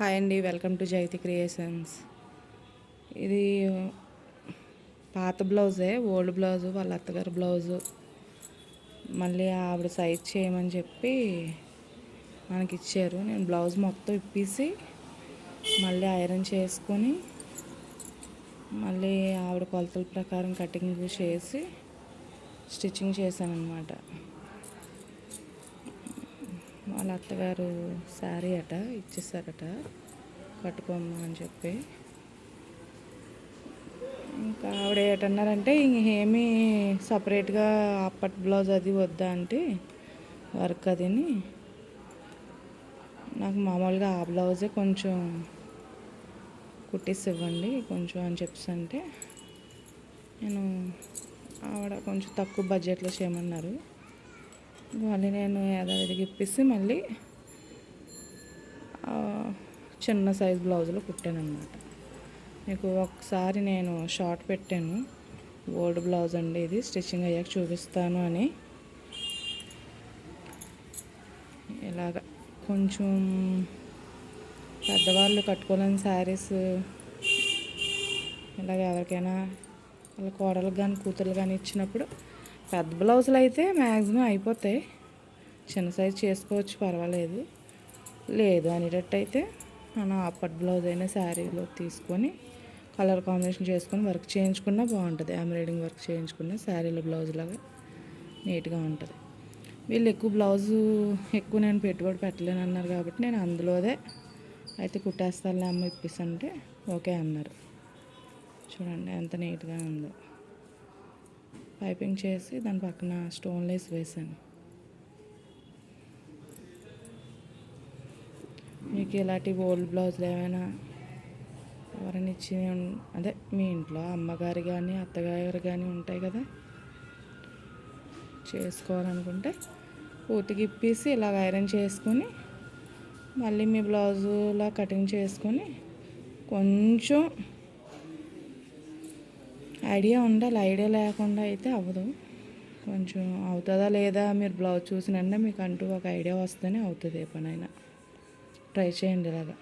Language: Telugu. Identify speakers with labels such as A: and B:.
A: హాయ్ అండి వెల్కమ్ టు జైతి క్రియేషన్స్. ఇది పాత బ్లౌజే ఓల్డ్ బ్లౌజు వాళ్ళ అత్తగారు బ్లౌజు. మళ్ళీ ఆవిడ సైజ్ చేయమని చెప్పి మనకి ఇచ్చారు నేను బ్లౌజ్ మొత్తం ఇప్పేసి మళ్ళీ ఐరన్ చేసుకొని మళ్ళీ ఆవిడ కొలతల ప్రకారం కటింగ్ చేసి స్టిచ్చింగ్ చేశాను అనమాట వాళ్ళ అత్తగారు శారీ అట ఇచ్చేసారట. కట్టుకోమ్మా అని చెప్పి. ఇంకా ఆవిడ ఏటన్నారంటే ఏమీ సపరేట్గా అప్పటి బ్లౌజ్ అది వద్దా అంటే వర్క్ అదిని. నాకు మామూలుగా ఆ బ్లౌజే కొంచెం కుట్టేసి ఇవ్వండి కొంచెం అని చెప్పి అంటే నేను ఆవిడ కొంచెం తక్కువ బడ్జెట్లో చేయమన్నారు. మళ్ళీ నేను యథావిధిగా ఇప్పిస్తే మళ్ళీ చిన్న సైజ్ బ్లౌజులు కుట్టాను మీకు ఒకసారి నేను షార్ట్ పెట్టాను. ఓల్డ్ బ్లౌజ్ అండి ఇది. స్టిచ్చింగ్ అయ్యాక చూపిస్తాను అని. ఇలాగ కొంచెం పెద్దవాళ్ళు కట్టుకోలేని శారీస్ ఇలాగ ఎవరికైనా వాళ్ళ కోడలకు కానీ కూతురు కానీ ఇచ్చినప్పుడు పెద్ద బ్లౌజులు అయితే మ్యాక్సిమం అయిపోతాయి. చిన్న సైజ్ చేసుకోవచ్చు పర్వాలేదు. లేదు అనేటట్టయితే మనం అప్పటి బ్లౌజ్ అయినా శారీలో తీసుకొని కలర్ కాంబినేషన్ చేసుకొని వర్క్ చేయించుకున్నా బాగుంటుంది. ఎంబ్రాయిడింగ్ వర్క్ చేయించుకున్న శారీలో బ్లౌజ్ లాగా నీట్గా ఉంటుంది. వీళ్ళు ఎక్కువ బ్లౌజు ఎక్కువ నేను పెట్టుబడి పెట్టలేను అన్నారు కాబట్టి నేను అందులోదే అయితే కుట్టేస్తానులే అమ్మ ఇప్పిస్తుంటే ఓకే అన్నారు. చూడండి ఎంత నీట్గా ఉందో. పైపింగ్ చేసి దాని పక్కన స్టోన్ లేస్ వేసాను. మీకు ఇలాంటి ఓల్డ్ బ్లౌజులు ఏమైనా ఎవరైనా ఇచ్చి అదే మీ ఇంట్లో అమ్మగారు కానీ అత్తగారు కానీ ఉంటాయి కదా? చేసుకోవాలనుకుంటే పూర్తిగా ఇప్పేసి ఇలా ఐరన్ చేసుకొని మళ్ళీ మీ బ్లౌజులా కటింగ్ చేసుకొని కొంచెం ఐడియా ఉండాలి ఐడియా లేకుండా అయితే అవ్వదు. కొంచెం అవుతుందా లేదా మీరు బ్లౌజ్ చూసిన మీకు అంటూ ఒక ఐడియా వస్తేనే అవుతుంది ఏ పనైనా. ట్రై చేయండి ఇలాగా.